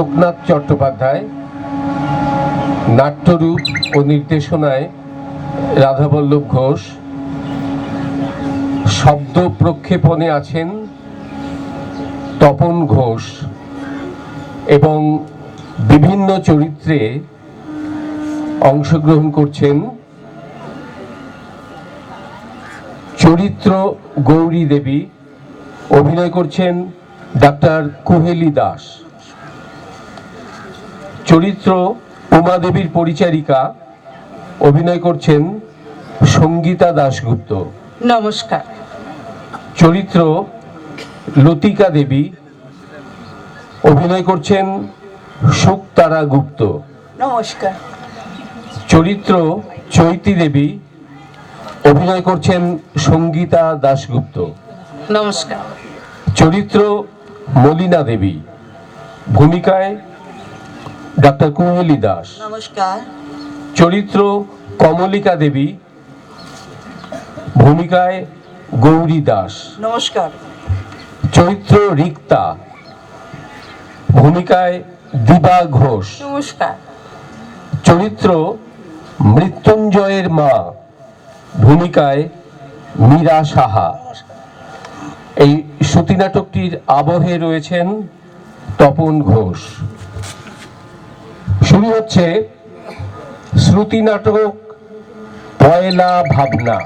লোকনাথ চট্টোপাধ্যায় নাট্যরূপ ও নির্দেশনায় রাধাবল্লভ ঘোষ শব্দ প্রক্ষেপণে আছেন তপন ঘোষ এবং বিভিন্ন চরিত্রে অংশগ্রহণ করছেন চরিত্র গৌরী দেবী। অভিনয় করছেন ডাক্তার কুহেলি দাস। চরিত্র উমা দেবীর পরিচারিকা অভিনয় করছেন সঙ্গীতা দাশগুপ্ত। নমস্কার। চরিত্র লতিকা দেবী। অভিনয় করছেন শুকতারা গুপ্ত। নমস্কার। চরিত্র চৈতি দেবী। অভিনয় করছেন সঙ্গীতা দাশগুপ্ত। নমস্কার। চরিত্র মলিনা দেবী। ভূমিকায় ডাক্তার কুহেলি দাস নমস্কার। চরিত্র কমলিকা দেবী ভূমিকায় গৌরী দাস। নমস্কার। চরিত্র রিক্তা ভূমিকায় দিবা ঘোষ। নমস্কার। চরিত্র মৃত্যুঞ্জয়ের মা ভূমিকায় মীরা সাহা। এই শ্রুতি নাটকটির আবহে রয়েছেন তপন ঘোষ। শুরু হচ্ছে শ্রুতি নাটক পয়লা ভাবনা।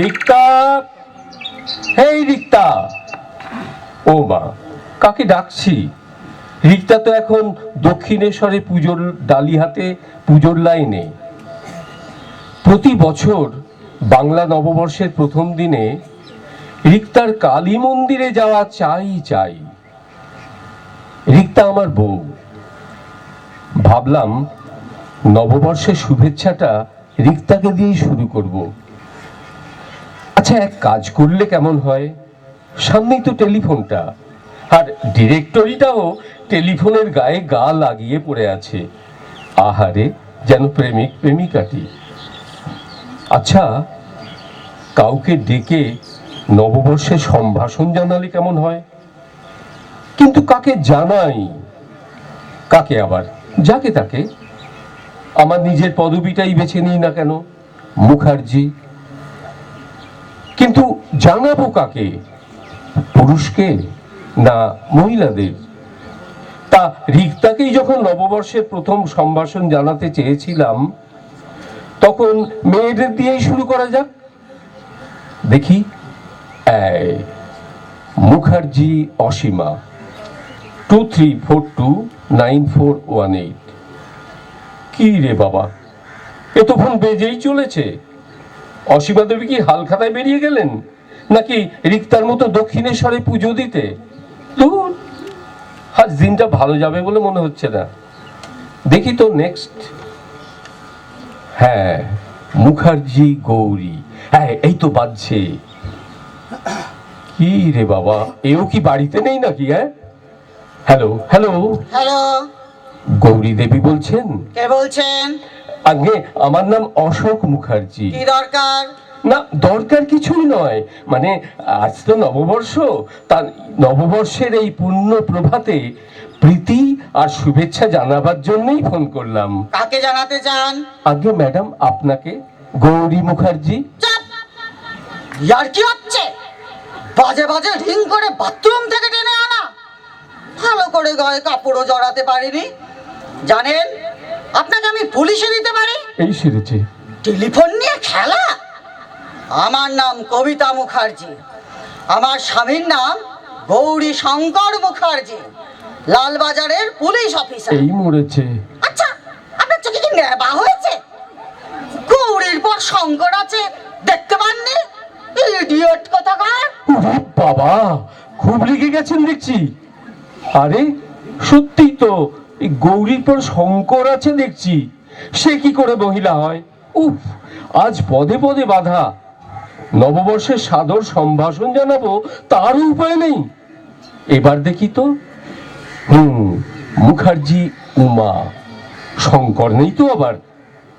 রিক্তা হেই রিক্তা। ও মা, কাকে ডাকছি? রিক্তা তো এখন দক্ষিণেশ্বরে পুজোর ডালি হাতে পুজোর লাইনে। প্রতি বছর বাংলা নববর্ষের প্রথম দিনে রিক্তার কালী মন্দিরে যাওয়া চাই চাই। রিক্তা আমার বউ। ভাবলাম নববর্ষের শুভেচ্ছাটা রিক্তাকে দিয়েই শুরু করব। আচ্ছা এক কাজ করলে কেমন হয়? সামনেই তো টেলিফোনটা। আর ডিরেক্টরিটাও টেলিফোনের গায়ে গা লাগিয়ে পড়ে আছে। আহারে, যেন প্রেমিক প্রেমিকাটি আচ্ছা কাউকে ডেকে নববর্ষের সম্ভাষণ জানালে কেমন হয়? কিন্তু কাকে জানাই? কাকে আবার? যাকে তাকে? আমার নিজের পদবিটাই বেছে নিই না কেন? মুখার্জি। কিন্তু জানাব কাকে? পুরুষকে না মহিলাদের? তা রিক্তাকেই যখন নববর্ষের প্রথম সম্ভাষণ জানাতে চেয়েছিলাম, তখন মেয়েদের দিয়েই শুরু করা যাক। দেখি এই, Mukherjee Asima two three four two nine four one eight কি রে বাবা এ তো ফোন বেজেই চলেছে। অসীমা দেবী কি হালখাতায় বেরিয়ে গেলেন নাকি রিক্তার মতো দক্ষিণেশ্বরে পুজো দিতে? দূর আজ দিনটা ভালো যাবে বলে মনে হচ্ছে না। দেখি তো নেক্সট হ্যাঁ মুখার্জি গৌরী। হ্যাঁ এই তো বাজছে। কি রে বাবা? এও কি বাড়িতে নেই নাকি হ্যাঁ? Hello hello hello Gauri Devi বলছেন? কে বলছেন? আগে আমার নাম অশোক মুখার্জি। কি দরকার? না দরকার কিছুই নয়। মানে আজ তো নববর্ষ তার নববর্ষের এই পূর্ণ প্রভাতে প্রীতি আর শুভেচ্ছা জানাবার জন্যই ফোন করলাম। কাকে জানাতে চান? আগে ম্যাডাম আপনাকে গৌরী মুখার্জি। চাপ! ইয়ার কি হচ্ছে? বাজে বাজে রিং করে বাথরুম থেকে টেনে আনা। ভালো করে গায়ে কাপড়ও জড়াতে পারিনি। জানেন আপনাকে আমি পুলিশে দিতে পারি? এই সেরেছে। টেলিফোন নিয়ে খেলা? আমার নাম কবিতা মুখার্জি। আমার স্বামীর নাম গৌরী শঙ্কর মুখার্জি লালবাজারের পুলিশ অফিসার। এই মরেছে। আচ্ছা আপনার চোখে কি নেবা হয়েছে? গৌরীর পর শঙ্কর আছে দেখতে পাননি? ইডিয়ট কোথাকার? ওরে বাবা, খুব রেগে গেছেন দেখছি। আরে সত্যি তো, এই গৌরীর পর শঙ্কর আছে দেখছি। সে কি করে মহিলা হয়? উফ, আজ পদে পদে বাধা। নববর্ষের সাদর সম্ভাষণ জানাব, তার উপায় নেই। এবার দেখি তো। হুম, মুখার্জি, উমা। শঙ্কর নেই তো আবার।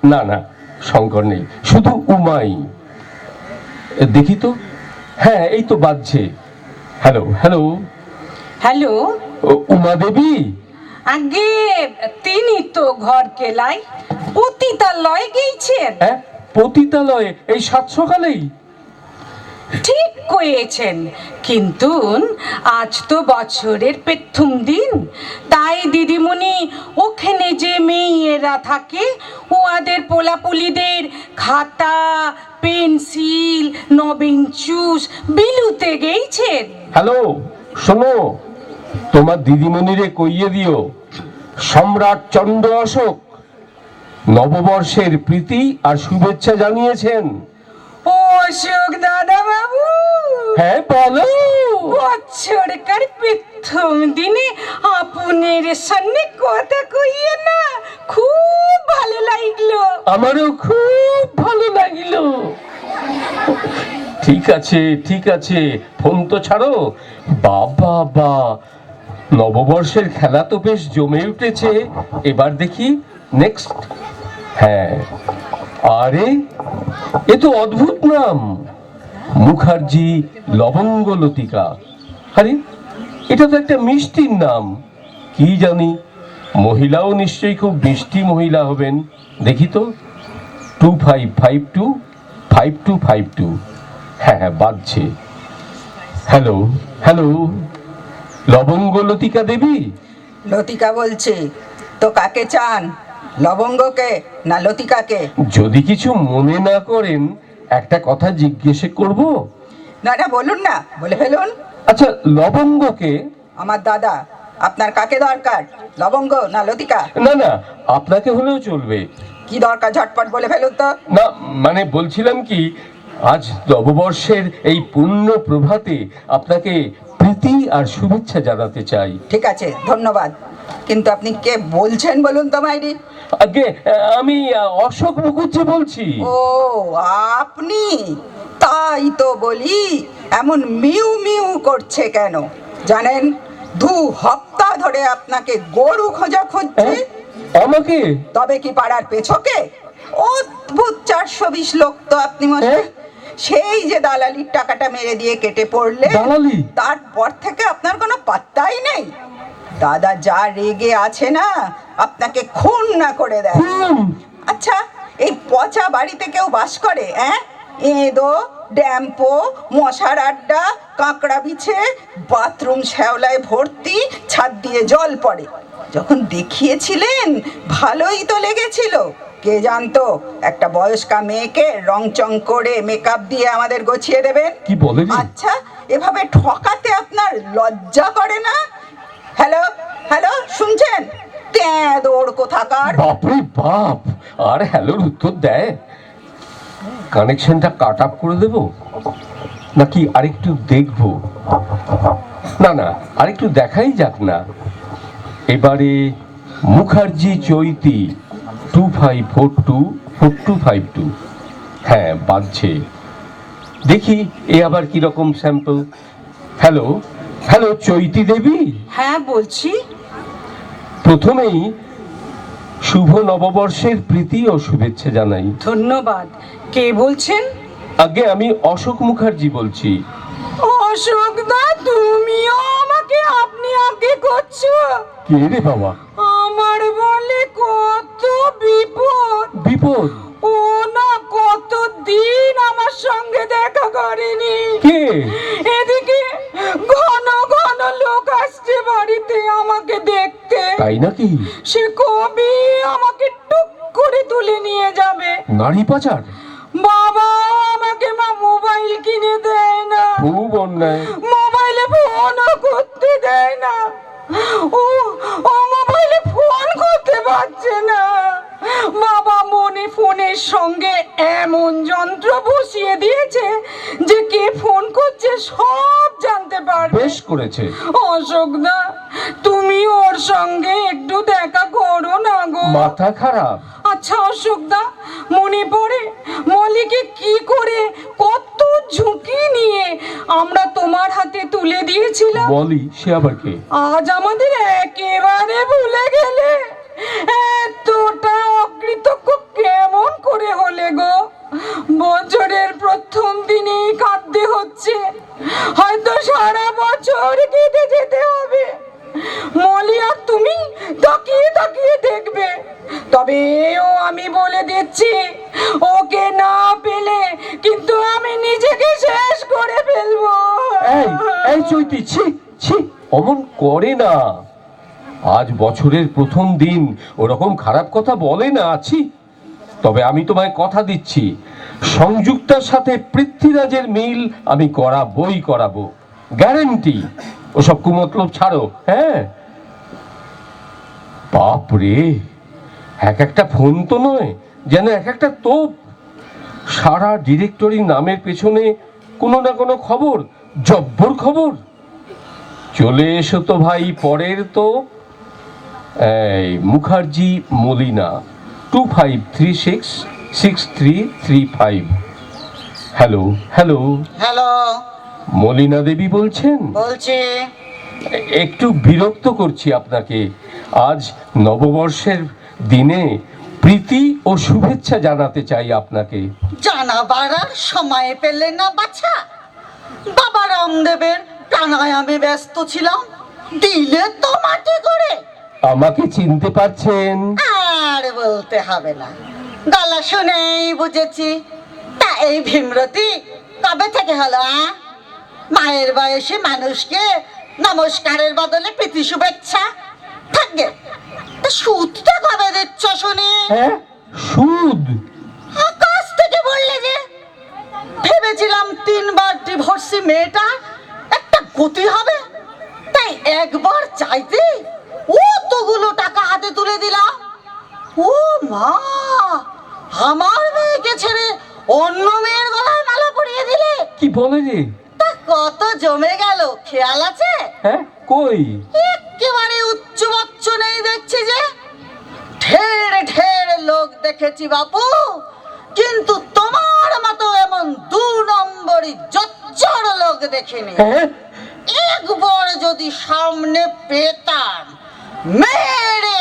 না না, শঙ্কর নেই, শুধু উমাই। দেখি তো। হ্যাঁ এই তো বাজছে। Hello hello. Hello. Uma Devi. আগে তিনি তো ঘর কেলাই পতিতালয় গেছেন হ্যাঁ পতিতালয়ে এই সাত সকালেই। ঠিক কয়েছেন কিন্তু আজ তো বছরের প্রথম দিন। তাই দিদিমণি ওখানে যে মেয়েরা থাকে ওদের পোলাপুলিদের খাতা পেন্সিল নবীন চুস বিলুতে গেইছেন। হ্যালো শোনো তোমার দিদিমণিরে কইয়ে দিও সম্রাট চন্দ্র অশোক নববর্ষের প্রীতি আর শুভেচ্ছা জানিয়েছেন। ও অশোক দাদা হ্যাঁ বলো। বছরকার প্রথম দিনে আপনার সামনে কথা কইয়ে না খুব ভালো লাগল। আমারও খুব ভালো লাগিল। ঠিক আছে ঠিক আছে ফোন তো ছাড়ো। বাবা বা নববর্ষের খেলা তো বেশ জমে উঠেছে। এবার দেখি নেক্সট হ্যাঁ। আরে এ তো অদ্ভুত নাম। মুখার্জি লবঙ্গ লতিকা। আরে এটা তো একটা মিষ্টির নাম। কি জানি মহিলাও নিশ্চয়ই খুব মিষ্টি মহিলা হবেন। দেখি তো two five five two five two five two হ্যাঁ হ্যাঁ বাজছে। হ্যালো হ্যালো লবঙ্গ লতিকা দেবী? লতিকা বলছি তো কাকে চান? লবঙ্গকে না লতিকাকে? যদি কিছু মনে না করেন একটা কথা জিজ্ঞেসে করব? না না বলুন না বলে ফেলুন। আচ্ছা লবঙ্গকে আমার দাদা আপনার কাকে দরকার? লবঙ্গ না লতিকা? না না আপনাকে হলেও চলবে। কি দরকার ঝটপট বলে ফেলুন তো। না মানে বলছিলাম কি আজ নববর্ষের এই পূর্ণ প্রভাতে আপনাকে প্রীতি আর শুভেচ্ছা জানাতে চাই। ঠিক আছে ধন্যবাদ। কিন্তু আপনি কে বলছেন বলুন তো মাইরি? আগে আমি অশোক মুখুজ্জি বলছি। ও আপনি? তাই তো বলি এমন মিউ মিউ করছে কেন? জানেন দু হপ্তাহ ধরে আপনাকে গরু খোঁজা খুঁজছে। হ্যাঁ? আমাকে? তবে কি পাড়ার পেছকে? অদ্ভুত চারশো বিশ লোক তো আপনি মশাই। হ্যাঁ? সেই যে দালালির টাকাটা মেরে দিয়ে কেটে পড়লে দালালি? তারপর থেকে আপনার কোনো পাত্তাই নেই। দাদা যা রেগে আছে না আপনাকে খুন না করে দেয়। আচ্ছা এই পচা বাড়িতে কেউ বাস করে হ্যাঁ এঁদো ড্যাম্পো মশার আড্ডা কাঁকড়া বিছে বাথরুম শ্যাওলায় ভর্তি ছাদ দিয়ে জল পড়ে। যখন দেখিয়েছিলেন ভালোই তো লেগেছিল। কে জানতো একটা বয়স্কা মেয়েকে রংচং করে মেকআপ দিয়ে আমাদের গছিয়ে দেবেন? কি বলেন? আচ্ছা এভাবে ঠকাতে আপনার লজ্জা করে না? হ্যালো হ্যালো, শুনছেন? দৌড় কোথাকার? বাপরে বাপ, আর হ্যালোর উত্তর দেয়? কানেকশনটা কাট আপ করে দেব? নাকি আরেকটু দেখব? না না, আরেকটু দেখাই যাক না। এবারে Mukherjee Chaiti two five four two four two five two হ্যাঁ বাজছে। দেখি, এ আবার কীরকম sample hello? Hello Chaiti Debi. হ্যাঁ বলছি। প্রথমেই শুভ নববর্ষের প্রীতি ও শুভেচ্ছা জানাই। ধন্যবাদ। কে বলছেন? আগে আমি অশোক মুখার্জি বলছি। অশোক দা তুমিও? আমাকে আপনি আগে করছ। কে রে বাবা? আমার বলে কত বিপদ। বিপদ? ও না কত দিন আমার সঙ্গে দেখা করেনি। কে? এদিকে ঘন ঘন লোক আসছে বাড়িতে আমাকে দেখতে। তাই নাকি? সে কবি আমাকে টুক করে তুলে নিয়ে যাবে? নারী পাচার? বাবা আমাকে মা মোবাইল কিনে দেয় না। খুব অন্যায় মোবাইলে ফোনও করতে দেয় না। ও ও মোবাইলে ফোন করতে পারছে না। বাবা মনে ফোনের সঙ্গে এমন যন্ত্র বসিয়ে দিয়েছে যে কে ফোন করছে সব জানতে পারবে? বেশ করেছে। অশোকদা তুমি ওর সঙ্গে একটু দেখা করো না গো। মাথা খারাপ। আচ্ছা অশোকদা মনে পড়ে? মলিকে কি করে কত ঝুঁকি নিয়ে আমরা তোমার হাতে তুলে দিয়েছিলাম? বলি সে আবার কে? আজ আমাদের একেবারে ভুলে গেলে। এতটা অকৃতজ্ঞ কেমন করে হলে গো? বছরের প্রথম দিনেই কাঁদতে হচ্ছে। হয়তো সারা বছর কেঁদে যেতে হবে। মলি আর তুমি তাকিয়ে তাকিয়ে দেখবে। তবে ও আমি বলে দিচ্ছি, ওকে না পেলে কিন্তু আমি নিজেকে শেষ করে ফেলব। এই এই চৈতি, ছি ছি, অমন করে না। আজ বছরের প্রথম দিন। ওরকম খারাপ কথা বলে না আছি তবে আমি তোমায় কথা দিচ্ছি। সংযুক্তার সাথে পৃথ্বীরাজের মিল আমি করাবই করাবো। গ্যারেন্টি। ওসব কুমতলব ছাড়ো হ্যাঁ? বাপরে এক একটা ফোন তো নয়, যেন এক একটা তোপ। সারা ডিরেক্টরি নামের পেছনে কোনো না কোনো খবর, জব্বর খবর। চলে এসো তো ভাই, পরের তো Mukherjee Malina two five three six six three three five hello hello hello Malina Debi বলছেন? বলছি। একটু বিরক্ত করছি আপনাকে। আজ নববর্ষের দিনে প্রীতি ও শুভেচ্ছা জানাতে চাই আপনাকে। জানাবার আর সময় পেলে না বাছা। বাবা রামদেবের প্রাণায়ামে ব্যস্ত ছিলাম। দিলে তো মাটি করে আমাকে চিনতে পারছেন? আর বলতে হবে না। গলা শুনেই বুঝেছি। তা এই ভীমরতি কবে থেকে হলো? মায়ের বয়সে মানুষকে নমস্কারের বদলে প্রীতি শুভেচ্ছা। থাকবে সুদটা কবে দিচ্ছ শুনি? হ্যাঁ সুদ? আকাশ থেকে বললে যে। ভেবেছিলাম তিনবার ডিভোর্সি মেয়েটা একটা গতি হবে। তাই একবার চাইতে অতগুলো টাকা হাতে তুলে দিলাম? ও মা! আমার মেয়েকে ছেড়ে অন্য মেয়ের গলায় মালা পরিয়ে দিলে? কি বলে রে? তা কত জমে গেল খেয়াল আছে? হ্যাঁ কই? একেবারে উচ্চ বচ্চ নেই দেখছি যে ঢের ঢের লোক দেখেছি বাপু কিন্তু তোমার মতো এমন দু নম্বরই জচ্চর লোক দেখিনি। হ্যাঁ? একবার যদি সামনে পেতাম মেরে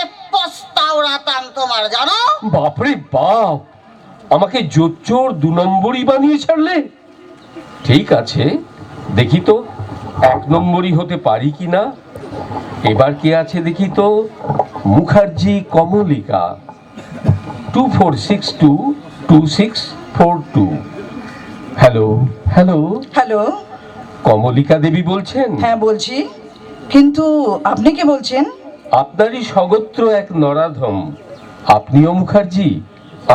তোমার জানো? বাপরে বাপ আমাকে জোচ্চোর দু নম্বরই বানিয়ে ছাড়লে? ঠিক আছে দেখি তো এক নম্বরই হতে পারি কি না? এবার কে আছে দেখি তো? Mukherjee Kamalika. Two four six two two six four two. Hello? Hello? Hello? Kamalika Debi বলছেন? হ্যাঁ বলছি। কিন্তু আপনি কি বলছেন? আপনারই স্বগোত্র এক নরাধম। আপনিও মুখার্জি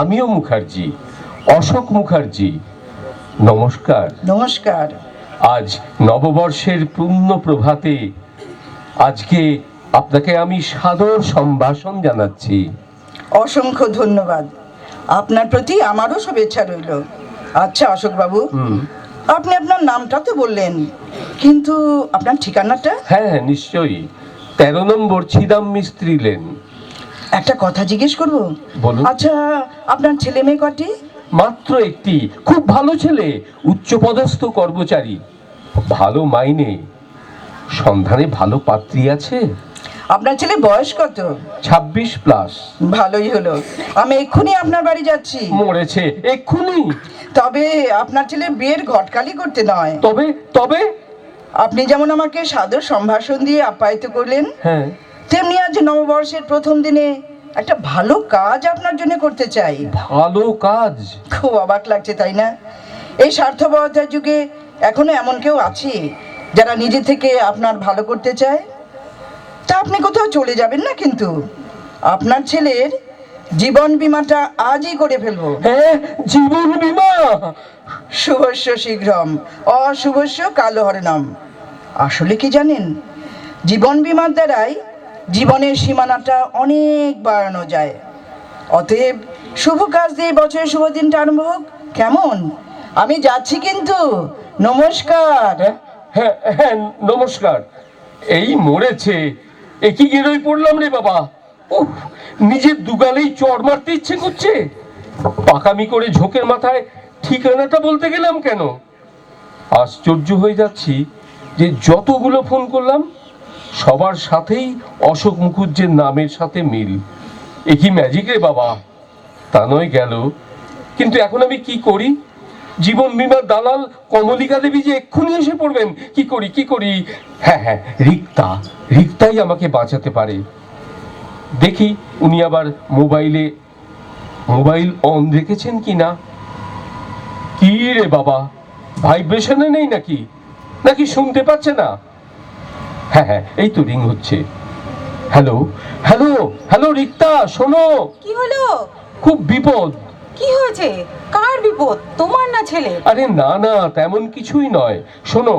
আমিও মুখার্জি অশোক মুখার্জি। নমস্কার। নমস্কার। আজ নববর্ষের পূর্ণ প্রভাতে আজকে আপনাকে আমি সাদর সম্ভাষণ জানাচ্ছি। অসংখ্য ধন্যবাদ। আপনার প্রতি আমারও শুভেচ্ছা রইল। আচ্ছা অশোকবাবু আপনি আপনার নামটা তো বললেন কিন্তু আপনার ঠিকানাটা? হ্যাঁ হ্যাঁ নিশ্চয়ই। তেরো নম্বর ছিদাম মিস্ত্রি লেন। একটা কথা জিজ্ঞেস করব? বলুন। আচ্ছা আপনার ছেলে মেয়ে কটি? মাত্র একটি। খুব ভালো ছেলে উচ্চপদস্থ কর্মচারী। ভালো মাইনে। সন্ধানে ভালো পাত্রী আছে? আপনার ছেলে বয়স কত? ছাব্বিশ প্লাস। ভালোই হলো। আমি এক্ষুনি আপনার বাড়ি যাচ্ছি। মরেছে। এক্ষুনি। তবে আপনার ছেলে বিয়ের ঘটকালি করতে নয়। তবে তবে আপনি যেমন আমাকে সাদর সম্ভাষণ দিয়ে আপ্যায়িত করলেন হ্যাঁ। তেমনি আজ নববর্ষের প্রথম দিনে একটা ভালো কাজ আপনার জন্য করতে চাই। ভালো কাজ? খুব অবাক লাগছে তাই না? এই স্বার্থপরতার যুগে এখনও এমন কেউ আছে যারা নিজে থেকে আপনার ভালো করতে চায়? তা আপনি কোথাও চলে যাবেন না কিন্তু। আপনার ছেলের জীবন বীমাটা আজই করে ফেলব। হ্যাঁ জীবন বীমা? শুভস্য শীঘ্রম অশুভস্য কালো হরণম আসলে কি জানেন? জীবন বীমার দ্বারাই জীবনের সীমানাটা অনেক বাড়ানো যায়। অতএব শুভ কাজ দিয়ে বছরের শুভ দিনটা আরম্ভ হোক। কেমন? আমি যাচ্ছি কিন্তু। নমস্কার। হ্যাঁ হ্যাঁ নমস্কার। এই মরেছে। একই গেরোই পড়লাম রে বাবা? উফ, নিজের দুগালেই চড় মারতে ইচ্ছে করছে। পাকামি করে ঝোঁকের মাথায় ঠিকানাটা বলতে গেলাম কেন? আশ্চর্য হয়ে যাচ্ছি। যে যতগুলো ফোন করলাম, সবার সাথেই অশোক মুখুজ্জের নামের সাথে মিল। এ কি ম্যাজিক রে বাবা? তা নয় গেল। কিন্তু এখন আমি কি করি? জীবন বীমার দালাল কমলিকা দেবী যে এক্ষুনি এসে পড়বেন, কি করি কি করি? হ্যাঁ হ্যাঁ রিক্তা, রিক্তাই আমাকে বাঁচাতে পারে। দেখি উনি আবার মোবাইলে, মোবাইল অন রেখেছেন কি না কি রে বাবা? ভাইব্রেশনে নেই নাকি? নাকি শুনতে পাচ্ছে না? হ্যাঁ হ্যাঁ এই তো রিং হচ্ছে। হ্যালো হ্যালো হ্যালো রিক্তা শোনো। কি হলো? খুব বিপদ। কি হয়েছে? কার বিপদ? তোমার না ছেলে? আরে না না তেমন কিছুই নয়। শোনো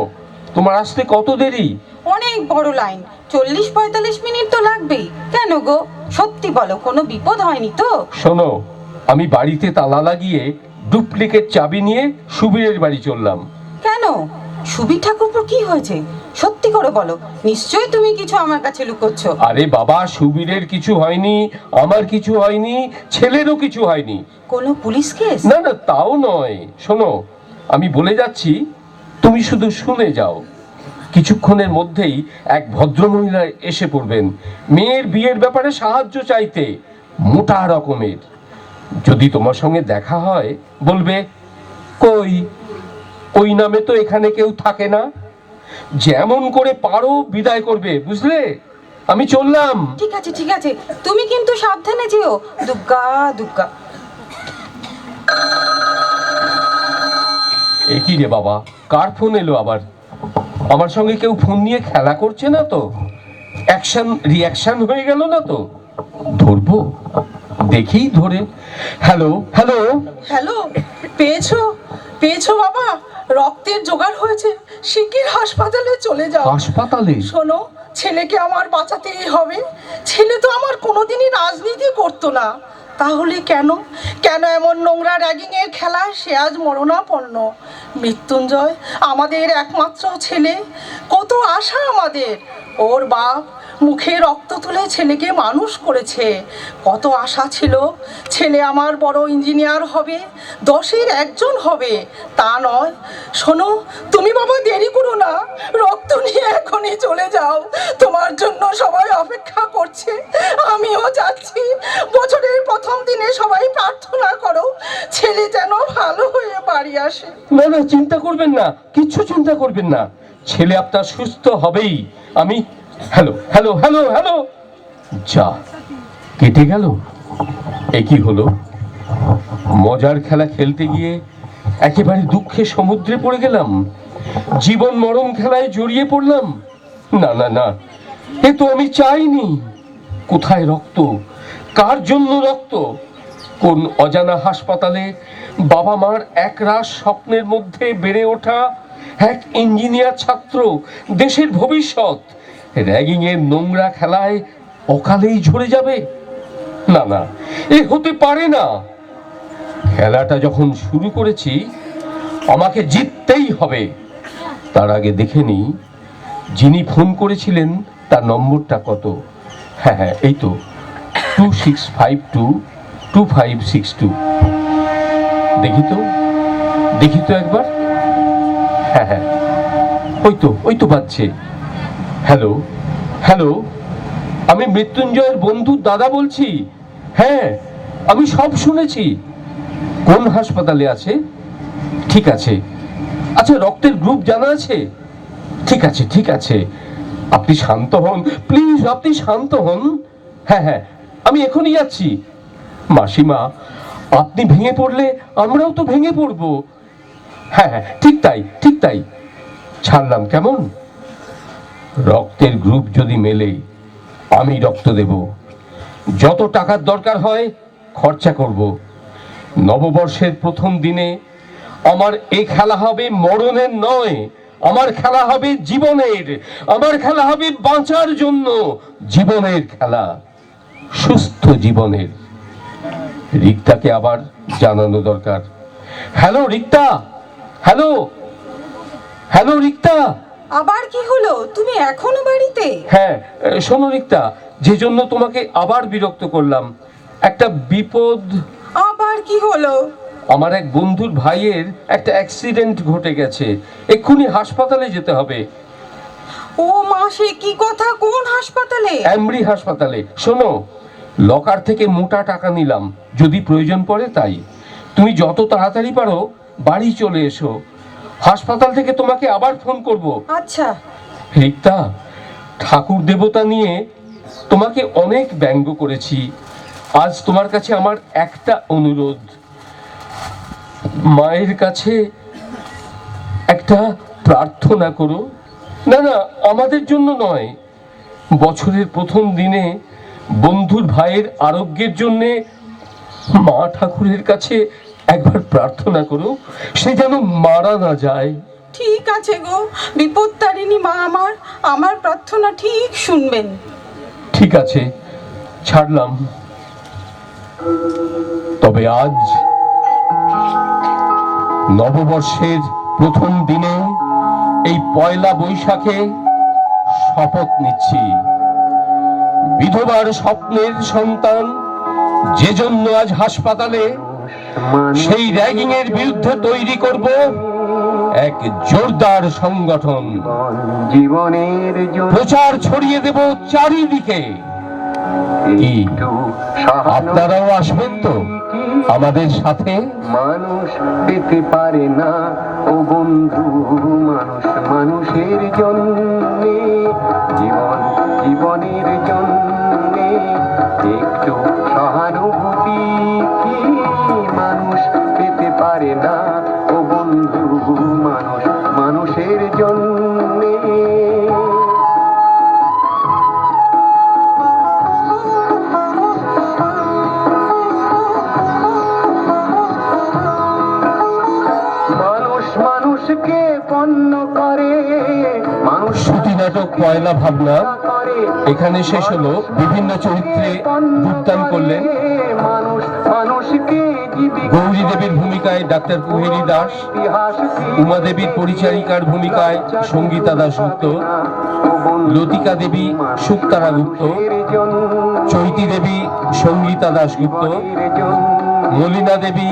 তোমার আসতে কত দেরি? অনেক বড় লাইন। চল্লিশ পঁয়তাল্লিশ মিনিট তো লাগবেই। কেন গো? সত্যি বলো কোনো বিপদ হয়নি তো? শোনো আমি বাড়িতে তালা লাগিয়ে ডুপ্লিকেট চাবি নিয়ে সুবীরের বাড়ি চললাম। কেন? সুবি ঠাকুরপুর কি হয়েছে? সত্যি করে বলো নিশ্চয়ই তুমি কিছু আমার কাছে লুকোচ্ছ। আরে বাবা সুবীরের কিছু হয়নি আমার কিছু হয়নি ছেলেরও কিছু হয়নি। কোনো পুলিশ কেস? না না তাও নয়। শোনো আমি বলে যাচ্ছি তুমি শুধু শুনে যাও। কিছুক্ষণের মধ্যেই এক ভদ্রমহিলা এসে পড়বেন। মেয়ের বিয়ের ব্যাপারে সাহায্য চাইতে মোটা রকমের। যদি তোমার সঙ্গে দেখা হয় বলবে কই? ওই নামে তো এখানে কেউ থাকে না। যেমন করে পারো বিদায় করবে বুঝলে? আমি চললাম। ঠিক আছে ঠিক আছে। তুমি কিন্তু সাবধানে যেও। দুর্গা দুর্গা এ কি রে বাবা? কার ফোন এলো আবার? আমার সঙ্গে কেউ ফোন নিয়ে খেলা করছে না তো? অ্যাকশন রিয়াকশন হয়ে গেল না তো? ধরবো? দেখি ধরে। Hello hello? হ্যালো পেয়েছ? পেয়েছ বাবা? রক্তের জোগাড় হয়েছে শিগগির হাসপাতালে চলে যাও। হাসপাতালে? শোনো ছেলেকে আমার বাঁচাতেই হবে। ছেলে তো আমার কোনোদিনই রাজনীতি করতো না। তাহলে কেন? কেন এমন নোংরা র্যাগিং এর খেলায় সে আজ মরণাপন্ন। মৃত্যুঞ্জয় আমাদের একমাত্র ছেলে। কত আশা আমাদের। ওর বাপ মুখে রক্ত তুলে ছেলেকে মানুষ করেছে। কত আশা ছিল, ছেলে আমার বড় ইঞ্জিনিয়ার হবে, দশের একজন হবে। তা নয়। শোনো, তুমি বাবা দেরি করো না। রক্ত নিয়ে এখনই চলে যাও। তোমার জন্য সবাই অপেক্ষা করছে। আমিও যাচ্ছি। বছরের প্রথম দিনে সবাই প্রার্থনা করো, ছেলে যেন ভালো হয়ে বাড়ি আসে। না না, চিন্তা করবেন না। কিচ্ছু চিন্তা করবেন না। ছেলে আপনার সুস্থ হবেই। আমি হ্যালো হ্যালো হ্যালো হ্যালো। যা, কেটে গেল। এ কি হলো? মজার খেলা খেলতে গিয়ে একেবারে দুঃখে সমুদ্রে পড়ে গেলাম। জীবন মরণ খেলায় জড়িয়ে পড়লাম। না না না, এ তো আমি চাইনি। কোথায় রক্ত? কার জন্য রক্ত? কোন অজানা হাসপাতালে বাবা মার একরাশ স্বপ্নের মধ্যে বেড়ে ওঠা এক ইঞ্জিনিয়ার ছাত্র দেশের ভবিষ্যৎ? র্যাগিং এর নোংরা খেলায় অকালেই ঝরে যাবে। না না, এ হতে পারে না। খেলাটা যখন শুরু করেছি, আমাকে জিততেই হবে। তার আগে দেখে নিই, যিনি ফোন করেছিলেন, তার নম্বরটা কত? হ্যাঁ হ্যাঁ এই তো two six five two two five six two দেখি তো দেখি তো একবার। হ্যাঁ হ্যাঁ ওই তো ওই তো বাজছে। হ্যালো হ্যালো আমি মৃত্যুঞ্জয়ের বন্ধুর দাদা বলছি। হ্যাঁ আমি সব শুনেছি। কোন হাসপাতালে আছে? ঠিক আছে। আচ্ছা রক্তের গ্রুপ জানা আছে? ঠিক আছে ঠিক আছে। আপনি শান্ত হন। প্লিজ, আপনি শান্ত হন। হ্যাঁ হ্যাঁ আমি এখনই যাচ্ছি। মাসিমা, আপনি ভেঙে পড়লে আমরাও তো ভেঙে পড়ব। হ্যাঁ হ্যাঁ ঠিক তাই ঠিক তাই। ছাড়লাম কেমন? রক্তের গ্রুপ যদি মেলে, আমি রক্ত দেব। যত টাকার দরকার হয়, খরচা করব। নববর্ষের প্রথম দিনে আমার এ খেলা হবে মরণের নয়, আমার খেলা হবে জীবনের, আমার খেলা হবে বাঁচার জন্য জীবনের খেলা, সুস্থ জীবনের। রিক্তাকে আবার জানানো দরকার। Hello Rikta, hello hello Rikta. আবার কি হলো? তুমি এখনও বাড়িতে? হ্যাঁ শোনো রিক্তা যে জন্য তোমাকে আবার বিরক্ত করলাম। একটা বিপদ। আবার কি হলো? আমার এক বন্ধুর ভাইয়ের একটা অ্যাক্সিডেন্ট ঘটে গেছে। এক্ষুনি হাসপাতালে যেতে হবে। ও মাসে কি কথা? কোন হাসপাতালে? অ্যামরি হাসপাতালে। শোনো লকার থেকে মোটা টাকা নিলাম। যদি প্রয়োজন পড়ে তাই। তুমি যত তাড়াতাড়ি পারো বাড়ি চলে এসো। হাসপাতাল থেকে তোমাকে আবার ফোন করব। আচ্ছা। রিক্তা ঠাকুর দেবতা নিয়ে তোমাকে অনেক ব্যঙ্গ করেছি। আজ তোমার কাছে আমার একটা অনুরোধ। মায়ের কাছে একটা প্রার্থনা করো। না না আমাদের জন্য নয়। বছরের প্রথম দিনে বন্ধুর ভাইয়ের আরোগ্যের জন্যে মা ঠাকুরের কাছে একবার প্রার্থনা করো সে যেন মারা না যায়। ঠিক আছে গো বিপত্তারিণী মা আমার আমার প্রার্থনা ঠিক শুনবেন। ঠিক আছে ছাড়লাম। তবে আজ নববর্ষের প্রথম দিনে এই পয়লা বৈশাখে শপথ নিচ্ছি। বিধবার স্বপ্নের সন্তান যে জন্য আজ হাসপাতালে সেই র্যাগিং এর বিরুদ্ধে তৈরি করব এক জোরদার সংগঠন। জীবনের প্রচার ছড়িয়ে দেব চারিদিকে। আপনারাও আসবেন তো আমাদের সাথে? মানুষ পেতে পারে না ও বন্ধু, মানুষ মানুষের জন্যে, জীবন জীবনের জন্যে, একটু সহানুভূতি মানুষ পেতে পারে না। ও বন্ধু মানুষ মানুষের জন্যে। মানুষ মানুষকে পণ্য করে। মানুষ শ্রুতি নাটক পয়লা ভাবনা। করে এখানে শেষ হলো। বিভিন্ন চরিত্রে রূপদান করলেন। মানুষ মানুষকে গৌরী দেবীর ভূমিকায় ডাক্তার কুহেরি দাস উমা দেবীর পরিচারিকার ভূমিকায় সঙ্গীতা দাশগুপ্ত লতিকা দেবী সুক্তারা গুপ্ত, চৈতি দেবী সঙ্গীতা দাশগুপ্ত মলিনা দেবী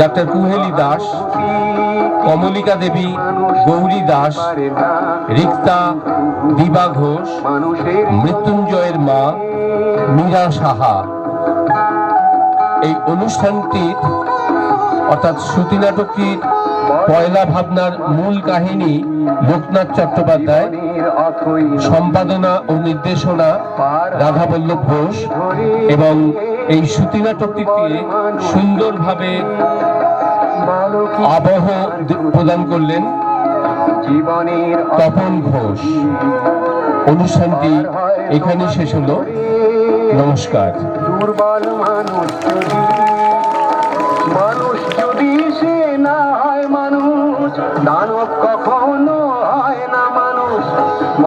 ডাক্তার কুহেলি দাস, কমলিকা দেবী গৌরী দাস, রিক্তা দিবা ঘোষ, মৃত্যুঞ্জয়ের মা মীরা সাহা। এই অনুষ্ঠানটির অর্থাৎ শ্রুতি নাটকটির পয়লা ভাবনার মূল কাহিনী লোকনাথ চট্টোপাধ্যায়, সম্পাদনা ও নির্দেশনা রাধাবল্লভ ঘোষ এবং এই শ্রুতি নাটকটিতে সুন্দরভাবে আবহ প্রদান করলেন তপন ঘোষ। অনুষ্ঠানটি এখানে শেষ হলো। নমস্কার। দুর্বল মানুষ যদি মানুষ যদি সে না হয় মানুষ দানব কখনো